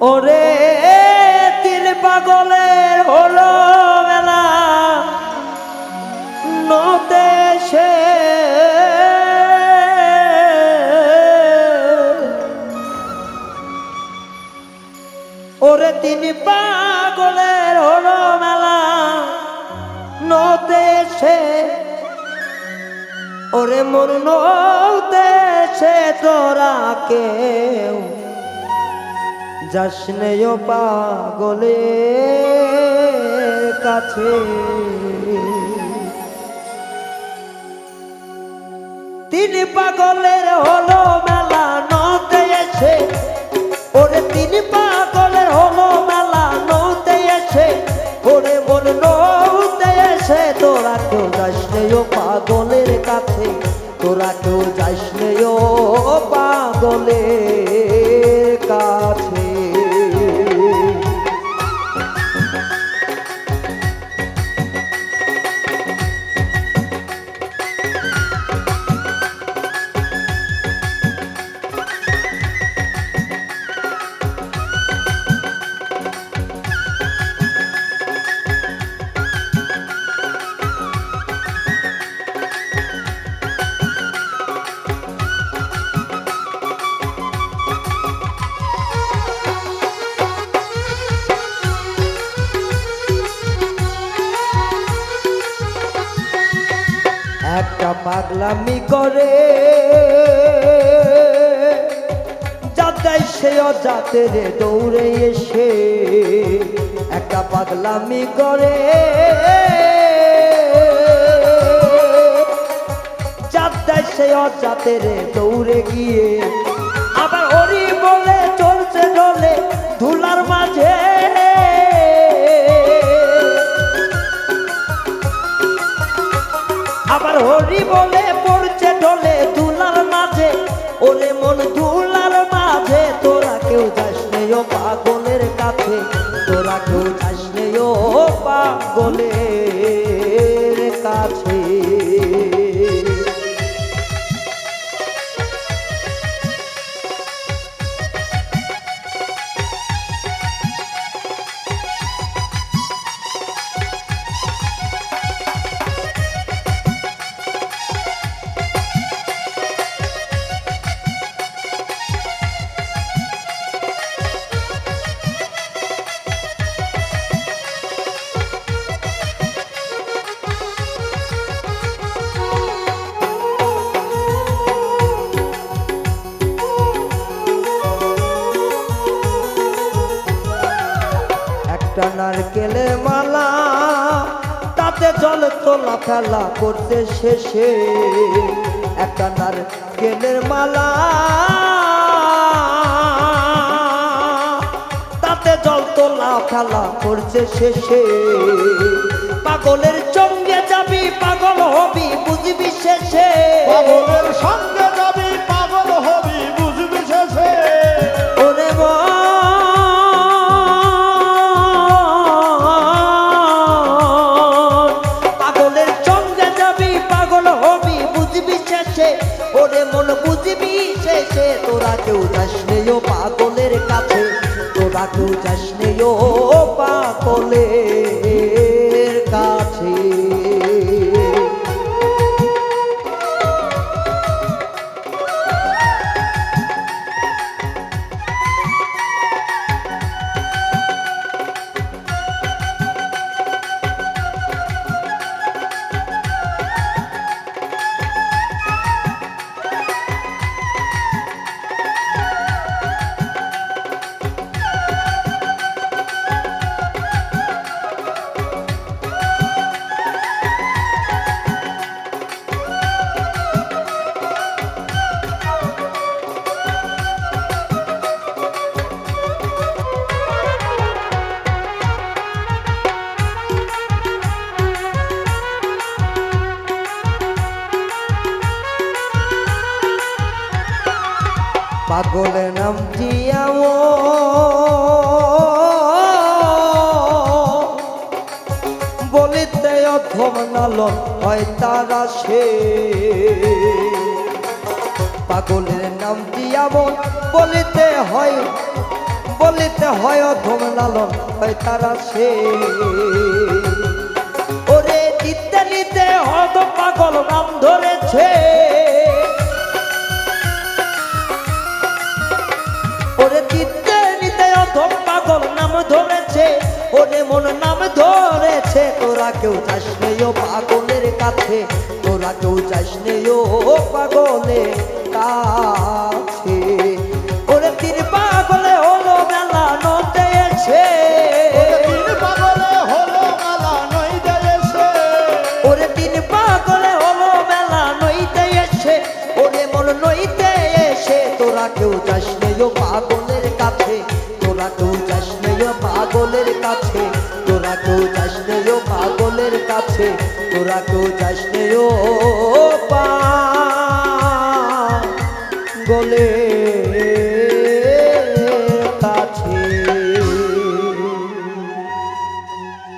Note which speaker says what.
Speaker 1: ওরে, তিল পাগলের হলো মেলা। নতে সে ওরে তিনি পাগলের হলো মেলা। নতে সে ওরে, মোর নতে সে তোরা কেউ যাসনেও পাগলে কাছে। তিনি পাগলের হলো মেলা নতে এসে। ওরে তিনি পাগলের হলো মেলা নতে এসে। ওরে মন নৌতে এসে, তোরা কেউ যাসনেও পাগলের কাছে। তোরা কেউ যাসনেও পাগলের পাগলামি করে। যাতে সে অজাতে রে দৌড়ে এসে একটা পাগলামি করে। যাতে সে অজাতে রে দৌড়ে গিয়ে আবার হরি বলে চলছে ডলে ধুলার মাঝে। আবার হরি বলে পড়ছে ঢলে দুলার মাঝে। ওরে মন দুলার মাঝে, তোরা কেউ যাস ও পাগলের কাছে। তোরা কেউ যাস ও পাগলের কাছে। একটা নারকেলের মালা, তাতে জল তোলা ফেলা করতে শেষে। একটা নারকেলের মালা, তাতে জল তোলা ফেলা করছে শেষে। পাগলের চঙ্গে যাবি, পাগল হবি, বুঝবি শেষে।
Speaker 2: পাগলের
Speaker 1: তোরা কেউ পাগলের নাম জিয়াও বলিতে অধম নালন হয় তারা সে। পাগলের নাম দিয়াব বলিতে হয় বলিতে হয় অধম লালন হয় তারা সে। ওরে নিতে নিতে হত পাগল নাম ধরেছে। কেউ যাস নেই ও পাগলের কাছে তোরা কেউ যাস নেই ও পাগলের কাছে। ওরে তিন পাগলে হলো মেলা নতে এসে। ওরে তিন পাগলে হলো মেলা নইতে এসে। ওরে মন নইতে এসে তোরা কেউ যাস নেই ও পাগলের কাছে তোরা কেউ যাস আমাদের কাছে তোরা কেউ যাস ও পা। গলে